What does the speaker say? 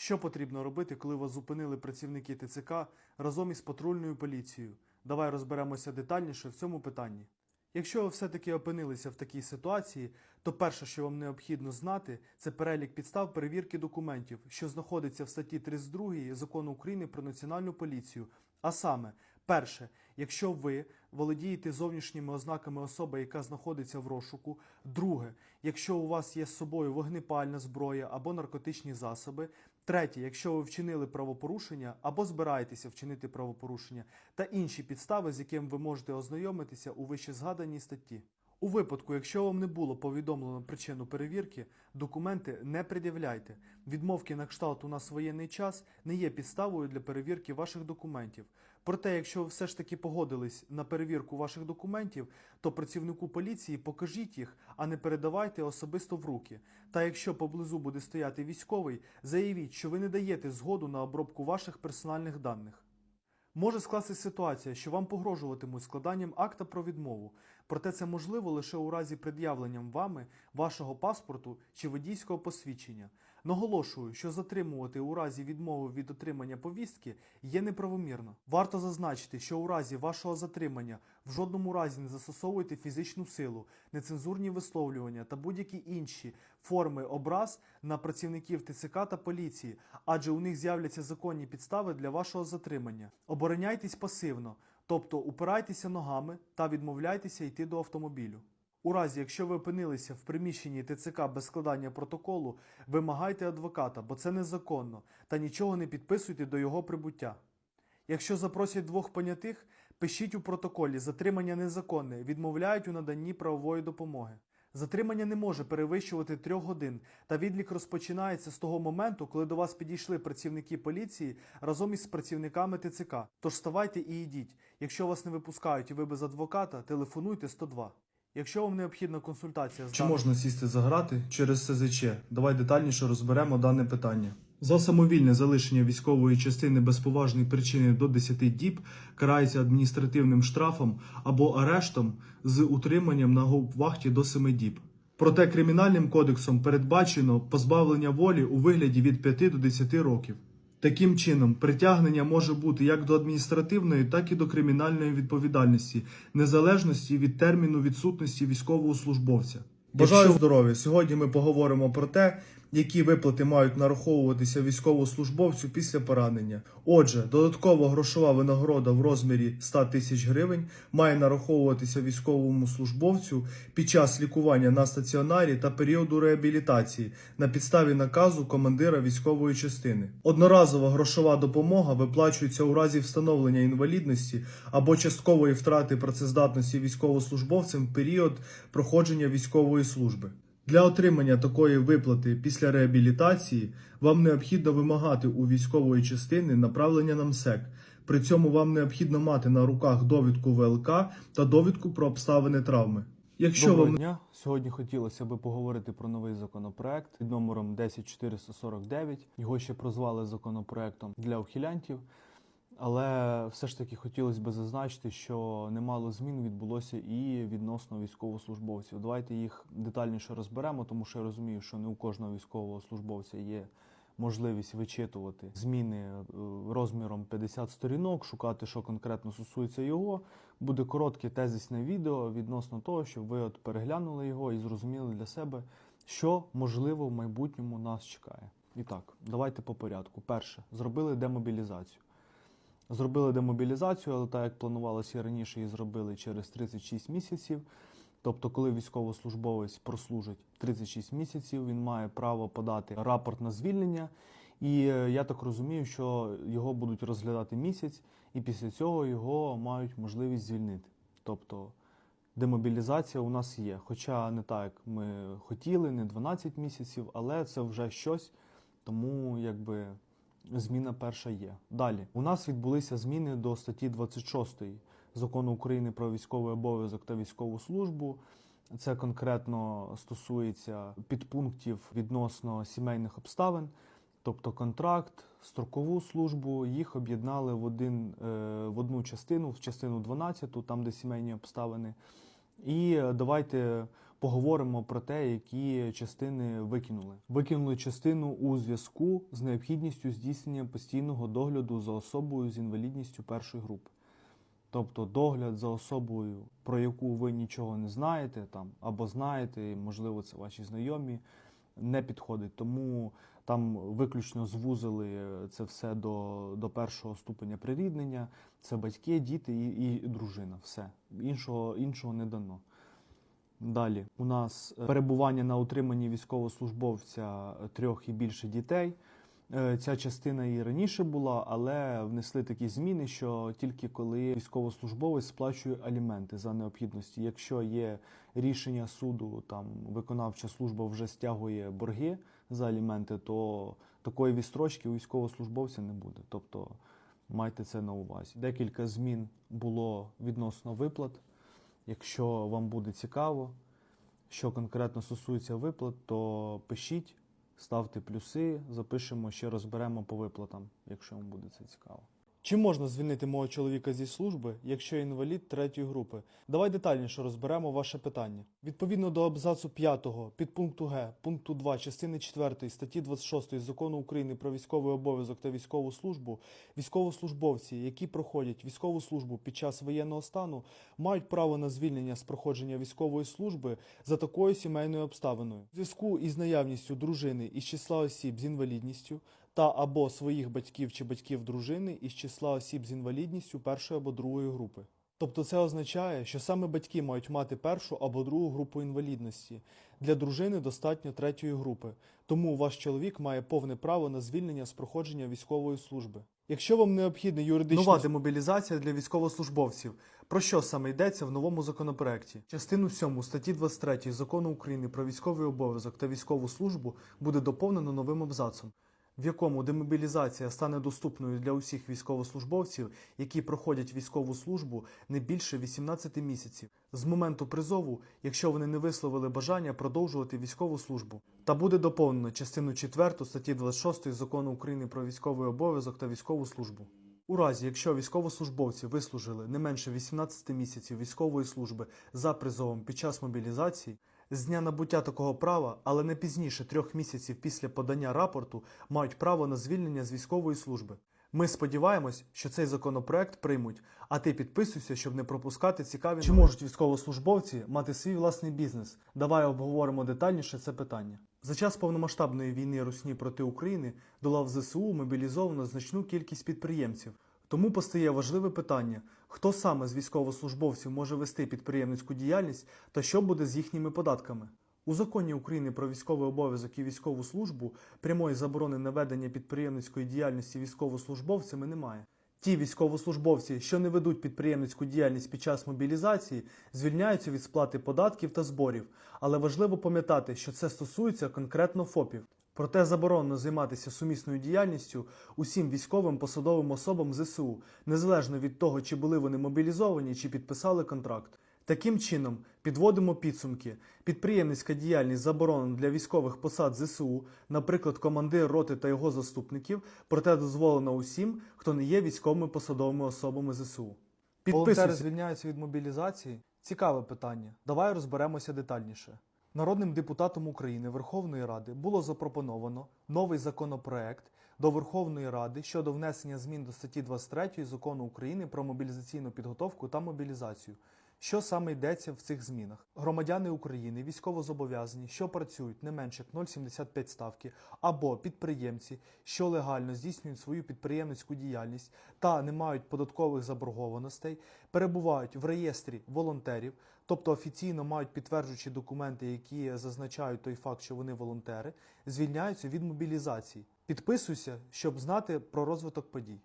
Що потрібно робити, коли вас зупинили працівники ТЦК разом із патрульною поліцією? Давай розберемося детальніше в цьому питанні. Якщо ви все-таки опинилися в такій ситуації, то перше, що вам необхідно знати, це перелік підстав перевірки документів, що знаходиться в статті 32 Закону України про національну поліцію. А саме, перше, якщо ви володієте зовнішніми ознаками особи, яка знаходиться в розшуку. Друге, якщо у вас є з собою вогнепальна зброя або наркотичні засоби. Третє, якщо ви вчинили правопорушення або збираєтеся вчинити правопорушення, та інші підстави, з якими ви можете ознайомитися у вищезгаданій статті. У випадку, якщо вам не було повідомлено причину перевірки, документи не пред'являйте. Відмовки на кшталт у нас воєнний час не є підставою для перевірки ваших документів. Проте, якщо ви все ж таки погодились на перевірку ваших документів, то працівнику поліції покажіть їх, а не передавайте особисто в руки. Та якщо поблизу буде стояти військовий, заявіть, що ви не даєте згоду на обробку ваших персональних даних. Може скластися ситуація, що вам погрожуватимуть складанням акта про відмову, проте це можливо лише у разі пред'явленням вами вашого паспорту чи водійського посвідчення. Наголошую, що затримувати у разі відмови від отримання повістки є неправомірно. Варто зазначити, що у разі вашого затримання в жодному разі не застосовуйте фізичну силу, нецензурні висловлювання та будь-які інші форми образ на працівників ТЦК та поліції, адже у них з'являться законні підстави для вашого затримання. Обороняйтесь пасивно, тобто упирайтеся ногами та відмовляйтеся йти до автомобілю. У разі, якщо ви опинилися в приміщенні ТЦК без складання протоколу, вимагайте адвоката, бо це незаконно, та нічого не підписуйте до його прибуття. Якщо запросять двох понятих, пишіть у протоколі затримання незаконне, відмовляють у наданні правової допомоги. Затримання не може перевищувати трьох годин, та відлік розпочинається з того моменту, коли до вас підійшли працівники поліції разом із працівниками ТЦК. Тож вставайте і йдіть. Якщо вас не випускають і ви без адвоката, телефонуйте 102. Якщо вам необхідна консультація з Чи даним- можна сісти за грати через СЗЧ? Давай детальніше розберемо дане питання. За самовільне залишення військової частини без поважної причини до 10 діб карається адміністративним штрафом або арештом з утриманням на вахті до 7 діб. Проте кримінальним кодексом передбачено позбавлення волі у вигляді від 5 до 10 років. Таким чином, притягнення може бути як до адміністративної, так і до кримінальної відповідальності, незалежності від терміну відсутності військовослужбовця. Бажаю Якщо- здоров'я. Сьогодні ми поговоримо про те, які виплати мають нараховуватися військовослужбовцю після поранення. Отже, додаткова грошова винагорода в розмірі 100 тисяч гривень має нараховуватися військовому службовцю під час лікування на стаціонарі та періоду реабілітації на підставі наказу командира військової частини. Одноразова грошова допомога виплачується у разі встановлення інвалідності або часткової втрати працездатності військовослужбовцем в період проходження військової служби. Для отримання такої виплати після реабілітації вам необхідно вимагати у військової частини направлення на МСЕК. При цьому вам необхідно мати на руках довідку ВЛК та довідку про обставини травми. Якщо Доброго вам дня. Сьогодні хотілося би поговорити про новий законопроект під номером 10449. Його ще прозвали законопроектом для ухилянтів. Але все ж таки хотілося б зазначити, що немало змін відбулося і відносно військовослужбовців. Давайте їх детальніше розберемо, тому що я розумію, що не у кожного військового службовця є можливість вичитувати зміни е, розміром 50 сторінок, шукати, що конкретно стосується його. Буде коротке тезисне відео відносно того, щоб ви от переглянули його і зрозуміли для себе, що можливо в майбутньому нас чекає. І так, давайте по порядку. Перше, зробили демобілізацію. Зробили демобілізацію, але так як планувалося раніше, її зробили через 36 місяців. Тобто, коли військовослужбовець прослужить 36 місяців, він має право подати рапорт на звільнення. І е, я так розумію, що його будуть розглядати місяць, і після цього його мають можливість звільнити. Тобто демобілізація у нас є. Хоча не так, як ми хотіли, не 12 місяців, але це вже щось, тому якби зміна перша є. Далі у нас відбулися зміни до статті 26 закону України про військовий обов'язок та військову службу. Це конкретно стосується підпунктів відносно сімейних обставин, тобто контракт, строкову службу. Їх об'єднали в один е, в одну частину, в частину 12, там де сімейні обставини. І давайте поговоримо про те, які частини викинули. Викинули частину у зв'язку з необхідністю здійснення постійного догляду за особою з інвалідністю першої групи. Тобто догляд за особою, про яку ви нічого не знаєте, там або знаєте, можливо, це ваші знайомі, не підходить. Тому там виключно звузили це все до, до першого ступеня приріднення. Це батьки, діти і, і дружина. Все іншого, іншого не дано. Далі у нас е, перебування на утриманні військовослужбовця е, трьох і більше дітей. Е, Ця частина і раніше була, але внесли такі зміни, що тільки коли військовослужбовець сплачує аліменти за необхідності. Якщо є рішення суду, там виконавча служба вже стягує борги за аліменти, то такої відстрочки у військовослужбовця не буде. Тобто майте це на увазі. Декілька змін було відносно виплат. Якщо вам буде цікаво, що конкретно стосується виплат, то пишіть, ставте плюси, запишемо, ще розберемо по виплатам, якщо вам буде це цікаво. Чи можна звільнити мого чоловіка зі служби, якщо інвалід третьої групи? Давай детальніше розберемо ваше питання. Відповідно до абзацу 5 підпункту Г пункту 2 частини 4 статті 26 Закону України про військовий обов'язок та військову службу, військовослужбовці, які проходять військову службу під час воєнного стану, мають право на звільнення з проходження військової служби за такою сімейною обставиною. В зв'язку із наявністю дружини із числа осіб з інвалідністю та або своїх батьків чи батьків дружини із числа осіб з інвалідністю першої або другої групи. Тобто це означає, що саме батьки мають мати першу або другу групу інвалідності. Для дружини достатньо третьої групи, тому ваш чоловік має повне право на звільнення з проходження військової служби. Якщо вам необхідне юридичне нова демобілізація для військовослужбовців, про що саме йдеться в новому законопроекті? Частину 7 статті 23 закону України про військовий обов'язок та військову службу буде доповнено новим абзацом в якому демобілізація стане доступною для усіх військовослужбовців, які проходять військову службу не більше 18 місяців з моменту призову, якщо вони не висловили бажання продовжувати військову службу. Та буде доповнено частину 4 статті 26 закону України про військовий обов'язок та військову службу. У разі, якщо військовослужбовці вислужили не менше 18 місяців військової служби за призовом під час мобілізації, з дня набуття такого права, але не пізніше трьох місяців після подання рапорту, мають право на звільнення з військової служби. Ми сподіваємось, що цей законопроект приймуть, а ти підписуйся, щоб не пропускати цікаві. Чи можуть військовослужбовці мати свій власний бізнес? Давай обговоримо детальніше це питання. За час повномасштабної війни Русні проти України до лав ЗСУ мобілізовано значну кількість підприємців. Тому постає важливе питання: хто саме з військовослужбовців може вести підприємницьку діяльність та що буде з їхніми податками? У законі України про військовий обов'язок і військову службу прямої заборони на ведення підприємницької діяльності військовослужбовцями немає. Ті військовослужбовці, що не ведуть підприємницьку діяльність під час мобілізації, звільняються від сплати податків та зборів, але важливо пам'ятати, що це стосується конкретно ФОПів. Проте заборонено займатися сумісною діяльністю усім військовим посадовим особам ЗСУ, незалежно від того, чи були вони мобілізовані, чи підписали контракт. Таким чином, підводимо підсумки. Підприємницька діяльність заборонена для військових посад ЗСУ, наприклад, командир роти та його заступників, проте дозволена усім, хто не є військовими посадовими особами ЗСУ. Волонтери звільняються від мобілізації? Цікаве питання. Давай розберемося детальніше. Народним депутатом України Верховної Ради було запропоновано новий законопроект до Верховної Ради щодо внесення змін до статті 23 закону України про мобілізаційну підготовку та мобілізацію. Що саме йдеться в цих змінах? Громадяни України військовозобов'язані, що працюють не менше як 0,75 ставки, або підприємці, що легально здійснюють свою підприємницьку діяльність та не мають податкових заборгованостей, перебувають в реєстрі волонтерів, тобто офіційно мають підтверджуючі документи, які зазначають той факт, що вони волонтери, звільняються від мобілізації. Підписуйся, щоб знати про розвиток подій.